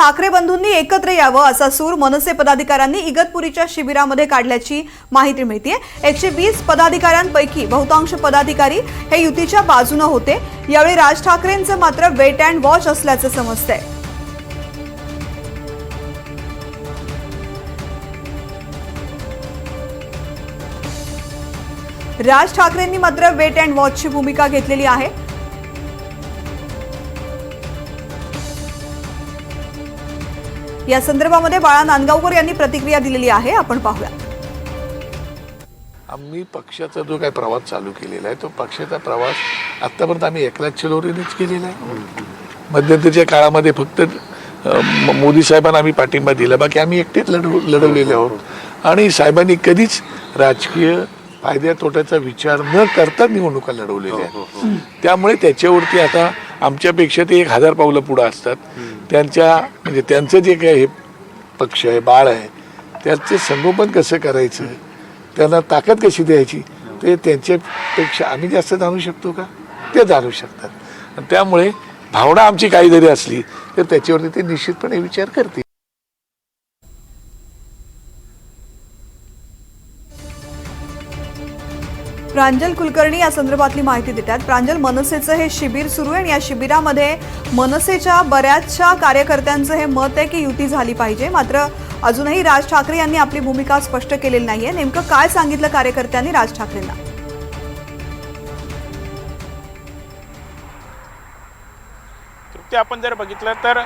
ठाकरे बंधूंनी एकत्र यावं असा सूर मनसे पदाधिकाऱ्यांनी इगतपुरीच्या शिबिरामध्ये काढल्याची माहिती मिळते एकशे वीस पदाधिकाऱ्यांपैकी बहुतांश पदाधिकारी हे युतीच्या बाजूनं होते. यावेळी राज ठाकरेंचं मात्र वेट अँड वॉच असल्याचं समजतंय. राज ठाकरेंनी मात्र वेट अँड वॉचची भूमिका घेतलेली आहे. या संदर्भामध्ये बाळा नांदगावकर यांनी प्रतिक्रिया दिलेली आहे. आपण पाहूया. आम्ही पक्षाचा जो काही प्रवास चालू केलेला आहे तो पक्षाचा प्रवास आत्तापर्यंत आम्ही एकनाथ शिलोरीनेच केलेला आहे. मध्यंतरीच्या काळामध्ये फक्त मोदी साहेबांना आम्ही पाठिंबा दिला बाकी आम्ही एकटेच लढव लढवलेले आहोत. आणि साहेबांनी कधीच राजकीय फायद्या तोट्याचा विचार न करता निवडणुका लढवलेल्या आहेत. त्यामुळे त्याच्यावरती आता आमच्यापेक्षा ते एक हजार पावलं पुढं असतात. त्यांच्या म्हणजे त्यांचं जे काही हे पक्ष आहे बाळ आहे त्याचे संगोपन कसं करायचं? त्यांना ताकद कशी द्यायची? ते त्यांच्यापेक्षा आम्ही जास्त जाणू शकतो का? ते जाणू शकतात. आणि त्यामुळे भावना आमची काही जरी असली तर त्याच्यावरती ते निश्चितपणे विचार करतील. प्रांजल कुलकर्णी या संदर्भातली माहिती देतात. प्रांजल मनसेचं हे शिबिर सुरू आहे आणि या शिबिरामध्ये मनसेच्या बऱ्याचशा कार्यकर्त्यांचं हे मत आहे की युती झाली पाहिजे. मात्र अजूनही राज ठाकरे यांनी आपली भूमिका स्पष्ट केलेली नाहीये. नेमकं काय सांगितलं कार्यकर्त्यांनी राज ठाकरेंना? आपण जर बघितलं तर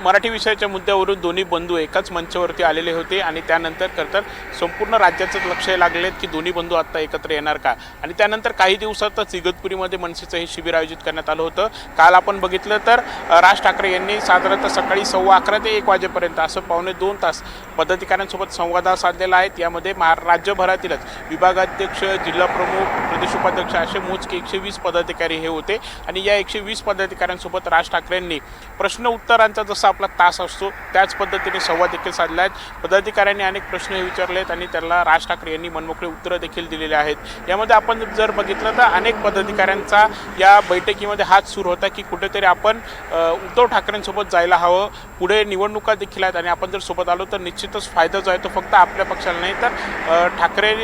मराठी विषयाच्या मुद्द्यावरून दोन्ही बंधू एकाच मंचावरती आलेले होते आणि त्यानंतर करतात संपूर्ण राज्याचं लक्ष लागलेत की दोन्ही बंधू आत्ता एकत्र येणार का? आणि त्यानंतर काही दिवसातच इगतपुरीमध्ये मनसेचं हे शिबिर आयोजित करण्यात आलं होतं. काल आपण बघितलं तर राज ठाकरे यांनी साधारणतः सकाळी सव्वा अकरा ते एक वाजेपर्यंत असं पावणे दोन तास पदाधिकाऱ्यांसोबत संवाद साधलेला आहे. यामध्ये महा राज्यभरातीलच विभागाध्यक्ष जिल्हा प्रमुख प्रदेश उपाध्यक्ष असे मोजके एकशे वीस पदाधिकारी हे होते. आणि या एकशे वीस पदाधिकाऱ्यांसोबत राज ठाकरेंनी प्रश्न उत्तरांचा जसा आपला तास असतो. त्याच पद्धतीने संवाद देखील साधला आहेत पदाधिकाऱ्यांनी अनेक प्रश्न विचारले आहेत आणि त्याला राज ठाकरे यांनी मनमोकळे उत्तरं देखील दिलेले आहेत. यामध्ये आपण जर बघितलं तर अनेक पदाधिकाऱ्यांचा या बैठकीमध्ये हात सुरू होता की कुठेतरी आपण उद्धव ठाकरेंसोबत जायला हवं. पुढे निवडणुका देखील आहेत आणि आपण जर सोबत आलो तर निश्चितच फायदा जो आहे तो फक्त आपल्या पक्षाला नाही तर ठाकरे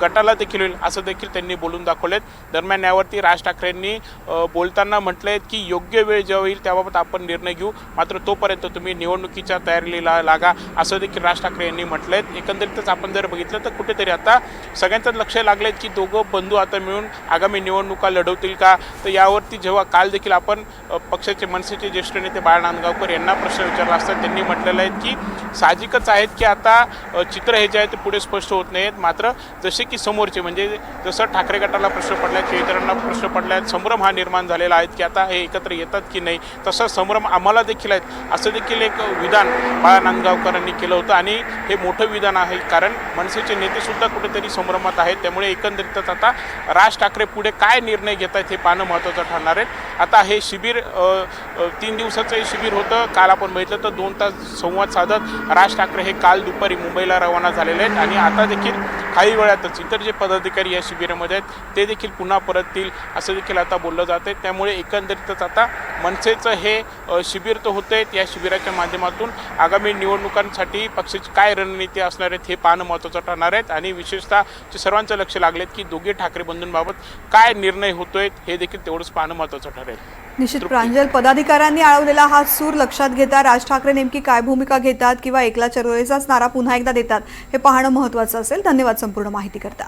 गटाला देखील होईल असं देखील त्यांनी बोलून दाखवलेत. दरम्यान यावरती राज ठाकरेंनी बोलताना बोलताना म्हटलंय की योग्य वेळ जेव्हा येईल त्याबाबत आपण निर्णय घेऊ. मात्र तोपर्यंत तुम्ही निवडणुकीच्या तयारीला लागा असं देखील राज ठाकरे यांनी म्हटलंय. एकंदरीतच आपण जर बघितलं तर कुठेतरी आता सगळ्यांचंच लक्ष लागलंय की दोघं बंधू आता मिळून आगामी निवडणुका लढवतील का? तर यावरती जेव्हा काल देखील आपण पक्षाचे मनसेचे ज्येष्ठ नेते बाळा नांदगावकर यांना प्रश्न विचारला असता त्यांनी म्हटलेलं आहे की साहजिकच आहेत की आता चित्र हे जे आहे ते पुढे स्पष्ट होत नाहीत. मात्र जसे की समोरचे म्हणजे जसं ठाकरे गटाला प्रश्न पडला इतरांना प्रश्न पडला आहेत संभ्रम हा निर्माण झालेला आहे की आता हे एकत्र येतात की नाही तसा संभ्रम आम्हाला देखील आहेत. असं देखील एक विधान बाळा नांदगावकरांनी केलं होतं आणि हे मोठं विधान आहे. कारण मनसेचे नेतेसुद्धा कुठेतरी संभ्रमात आहेत. त्यामुळे एकंदरीतच आता राज ठाकरे पुढे काय निर्णय घेत आहेत हे पाहणं महत्त्वाचं ठरणार आहे. आता हे शिबिर तीन दिवसाचं हे शिबिर होतं. काल आपण बघितलं तर दोन तास संवाद साधत राज ठाकरे हे काल दुपारी मुंबईला रवाना झालेले आहेत आणि आता देखील काही वेळातच इतर जे पदाधिकारी या शिबिरामध्ये आहेत ते देखील पुन्हा परततील असं देखील आता बोललं जात आहे. त्यामुळे एकंदरीतच आता मनसेचं हे शिबिर तर होतंय या शिबिराच्या माध्यमातून आगामी निवडणुकांसाठी पक्षाची काय रणनीती असणार आहेत हे पाहणं महत्त्वाचं ठरणार आहेत. आणि विशेषतः जे सर्वांचं लक्ष लागलेत की दोघे ठाकरे बंधूंबाबत काय निर्णय होतोय हे देखील तेवढंच पाहणं महत्त्वाचं ठरेल. निश्चित प्रांजल पदाधिकाऱ्यांनी आळवलेला हा सूर लक्षात घेता राज ठाकरे नेमकी काय भूमिका घेतात किंवा एकला चरोळेचाच नारा पुन्हा एकदा देतात हे पाहणं महत्वाचं असेल. धन्यवाद संपूर्ण माहिती करता.